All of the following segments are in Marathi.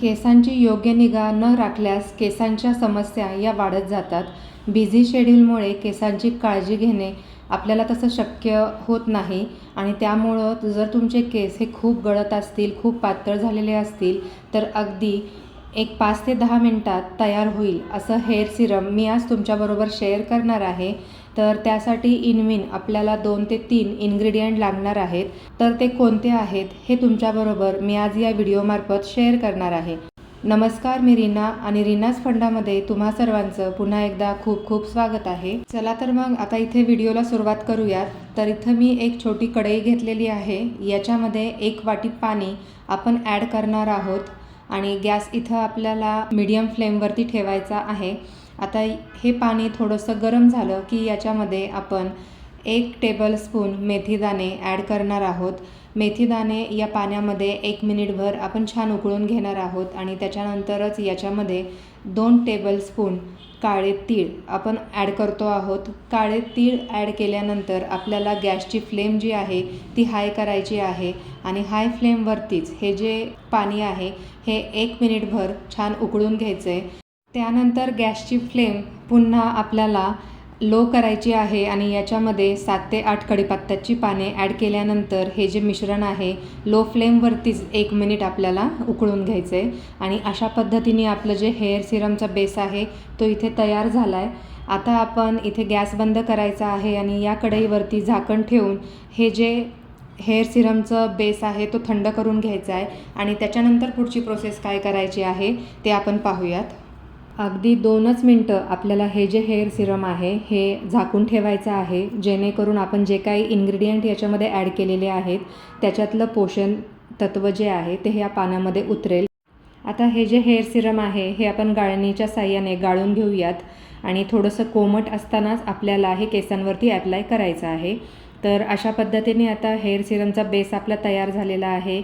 केसांची योग्य निगा न राखल्यास केसांच्या समस्या या वाढत जातात. बिझी शेड्यूलमुळे केसांची काळजी घेणे आपल्याला तसं शक्य होत नाही आणि त्यामुळं जर तुमचे केस हे खूप गळत असतील खूप पातळ झालेले असतील तर अगदी एक पाच ते दहा मिनटात तयार होईल असं हेअर सिरम मी आज तुमच्याबरोबर शेअर करणार आहे. तर त्यासाठी इनविन आपल्याला दोन ते तीन इन्ग्रेडियंट लागणार आहेत. तर ते कोणते आहेत हे तुमच्याबरोबर मी आज या व्हिडिओमार्फत शेअर करणार आहे. नमस्कार मी रीना आणि रीनाज फंडामध्ये तुम्हा सर्वांचं पुन्हा एकदा खूप खूप स्वागत आहे. चला तर मग आता इथे व्हिडिओला सुरुवात करूयात. तर इथं मी एक छोटी कढई घेतलेली आहे. याच्यामध्ये एक वाटी पाणी आपण ॲड करणार आहोत आणि गॅस इथं आपल्याला मीडियम फ्लेमवरती ठेवायचा आहे. आता हे पाणी थोडंसं गरम झालं की याच्यामध्ये आपण एक टेबलस्पून मेथीदाणे ॲड करणार आहोत. मेथीदाणे या पाण्यामध्ये एक मिनिटभर आपण छान उकळून घेणार आहोत आणि त्याच्यानंतरच याच्यामध्ये दोन टेबलस्पून काळे तीळ आपण ॲड करतो आहोत. काळे तीळ ॲड केल्यानंतर आपल्याला गॅसची फ्लेम जी आहे ती हाय करायची आहे आणि हाय फ्लेमवरतीच हे जे पाणी आहे हे एक मिनिटभर छान उकळून घ्यायचं आहे त्यानंतर गॅसची फ्लेम पुन्हा आपल्याला लो करायची आहे आणि याच्यामध्ये सात ते आठ कढीपत्त्याची पाने ॲड केल्यानंतर हे जे मिश्रण आहे लो फ्लेमवरतीच एक मिनिट आपल्याला उकळून घ्यायचं आहे. आणि अशा पद्धतीने आपलं जे हेअर सिरमचा बेस आहे तो इथे तयार झाला आहे आता आपण इथे गॅस बंद करायचा आहे आणि या कढईवरती झाकण ठेवून हे जे हेअर सिरमचं बेस आहे तो थंड करून घ्यायचा आहे. आणि त्याच्यानंतर पुढची प्रोसेस काय करायची आहे ते आपण पाहूयात. अगदी दोनच मिनटं आपल्याला हे जे हेअर सिरम आहे हे झाकून ठेवायचं आहे जेणेकरून आपण जे काही इन्ग्रेडियंट याच्यामध्ये ॲड केलेले आहेत त्याच्यातलं पोषण तत्त्व जे आहे ते ह्या पाण्यामध्ये उतरेल. आता हे जे हेअर सिरम आहे हे आपण गाळणीच्या साह्याने गाळून घेऊयात. आणि थोडंसं कोमट असतानाच आपल्याला हे केसांवरती ॲप्लाय करायचं आहे. तर अशा पद्धतीने आता हेअर सिरमचा बेस आपला तयार झालेला आहे.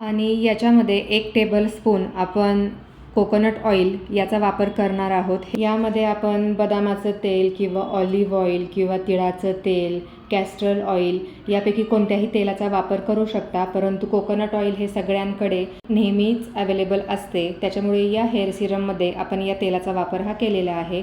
आणि याच्यामध्ये एक टेबल स्पून आपण कोकोनट ऑइल याचा वापर करणार आहोत. यामध्ये आपण बदामाचं तेल किंवा ऑलिव्ह ऑइल किंवा तिळाचं तेल कॅस्ट्रल ऑइल यापैकी कोणत्याही तेलाचा वापर करू शकता परंतु कोकोनट ऑइल हे सगळ्यांकडे नेहमीच अवेलेबल असते. त्याच्यामुळे या हेअर सिरममध्ये आपण या तेलाचा वापर हा केलेला आहे.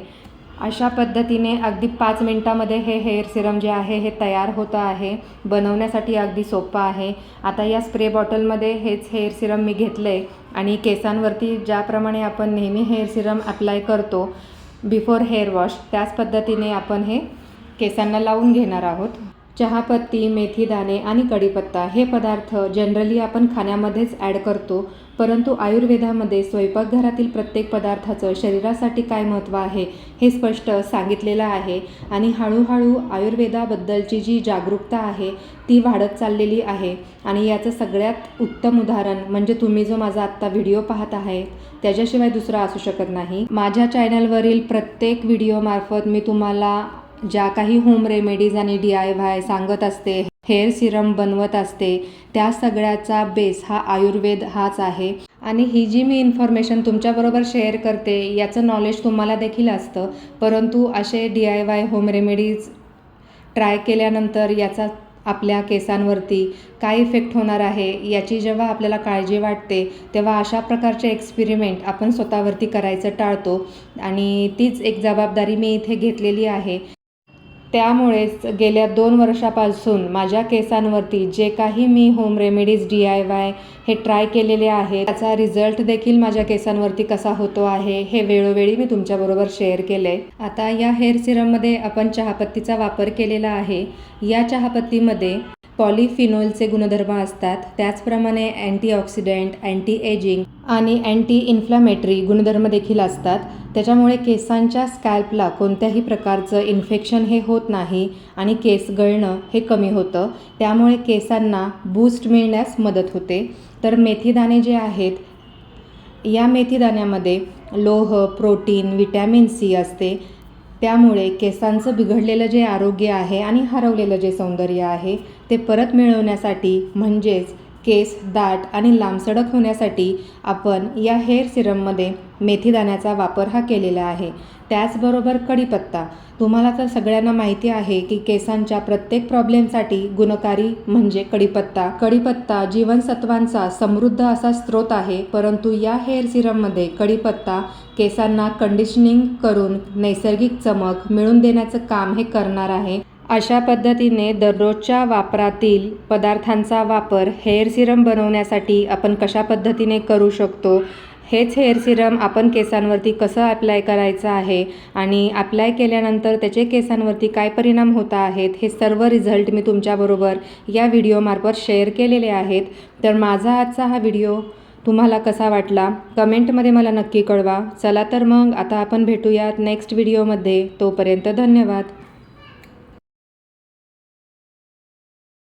अशा पद्धतीने अगदी पाच मिनटामध्ये हे हेअर सिरम जे आहे हे तयार होतं आहे. बनवण्यासाठी अगदी सोपं आहे. आता या स्प्रे बॉटलमध्ये हेच हेअर सिरम मी घेतलं आहे आणि केसांवरती ज्याप्रमाणे आपण नेहमी हेअर सिरम अप्लाय करतो बिफोर हेअर वॉश त्याच पद्धतीने आपण हे केसांना लावून घेणार आहोत. चहापत्ती मेथीदाणे आणि कढीपत्ता हे पदार्थ जनरली आपण खाण्यामध्येच ॲड करतो. परंतु आयुर्वेदामध्ये स्वयंपाकघरातील प्रत्येक पदार्थाचं शरीरासाठी काय महत्त्व आहे हे स्पष्ट सांगितलेलं आहे आणि हळूहळू आयुर्वेदाबद्दलची जी जागरूकता आहे ती वाढत चाललेली आहे. आणि याचं सगळ्यात उत्तम उदाहरण म्हणजे तुम्ही जो माझा आत्ता व्हिडिओ पाहत आहे त्याच्याशिवाय दुसरा असू शकत नाही. माझ्या चॅनलवरील प्रत्येक व्हिडिओमार्फत मी तुम्हाला ज्या काही होम रेमेडीज आणि डी आय व्हाय सांगत असते हेअर सिरम बनवत असते त्या सगळ्याचा बेस हा आयुर्वेद हाच आहे. आणि ही जी मी इन्फॉर्मेशन तुमच्याबरोबर शेअर करते याचं नॉलेज तुम्हाला देखील असतं. परंतु असे D I Y home remedies try केल्यानंतर याचा आपल्या केसांवरती काय इफेक्ट होणार आहे याची जेव्हा आपल्याला काळजी वाटते तेव्हा अशा प्रकारचे एक्सपेरिमेंट आपण स्वतःवरती करायचं टाळतो. आणि तीच एक जबाबदारी मी इथे घेतलेली आहे. त्यामुळेच गेल्या दोन वर्षापासून माझ्या केसांवरती जे काही मी home remedies D I Y हे ट्राय केलेले आहे त्याचा रिझल्ट देखील माझ्या केसांवरती कसा होतो आहे हे वेळोवेळी मी तुमच्याबरोबर शेअर केलं. आहे आता या हेअर सिरममध्ये आपण चहापत्तीचा वापर केलेला आहे. या चहापत्तीमध्ये पॉलिफिनोलचे गुणधर्म असतात. त्याचप्रमाणे अँटीऑक्सिडंट अँटी एजिंग आणि अँटी इन्फ्लॅमेटरी गुणधर्म देखील असतात. त्याच्यामुळे केसांच्या स्कॅल्पला कोणत्याही प्रकारचं इन्फेक्शन हे होत नाही आणि केस गळणं हे कमी होतं. त्यामुळे केसांना बूस्ट मिळण्यास मदत होते. तर मेथीदाणे जे आहेत या मेथीदाण्यामध्ये लोह प्रोटीन विटॅमिन सी असते. त्यामुळे केसांचं बिघडलेलं जे आरोग्य आहे आणि हरवलेलं जे सौंदर्य आहे ते परत मिळवण्यासाठी म्हणजेच केस दाट आणि लांबसडक होण्यासाठी आपण या हेअर सिरममध्ये मेथीदाण्याचा वापर हा केलेला आहे. त्याचबरोबर कढीपत्ता तुम्हाला तर सगळ्यांना माहिती आहे की केसांच्या प्रत्येक प्रॉब्लेमसाठी गुणकारी म्हणजे कढीपत्ता कढीपत्ता जीवनसत्वांचा समृद्ध असा स्रोत आहे परंतु या हेअर सिरममध्ये कढीपत्ता केसांना कंडिशनिंग करून नैसर्गिक चमक मिळवून देण्याचं काम हे करणार आहे. अशा पद्धतीने दररोजच्या वापरातील पदार्थांचा वापर हेअर सिरम बनवण्यासाठी आपण कशा पद्धतीने करू शकतो? हेच हेअर सिरम आपण केसांवरती कसं अप्लाय करायचं आहे आणि अप्लाय केल्यानंतर त्याचे केसांवरती काय परिणाम होत आहेत हे सर्व रिझल्ट मी तुमच्याबरोबर या व्हिडिओमार्फत शेअर केलेले आहेत. तर माझा आजचा हा व्हिडिओ तुम्हाला कसा वाटला कमेंटमध्ये मला नक्की कळवा. चला तर मग आता आपण भेटूयात नेक्स्ट व्हिडिओमध्ये तोपर्यंत धन्यवाद.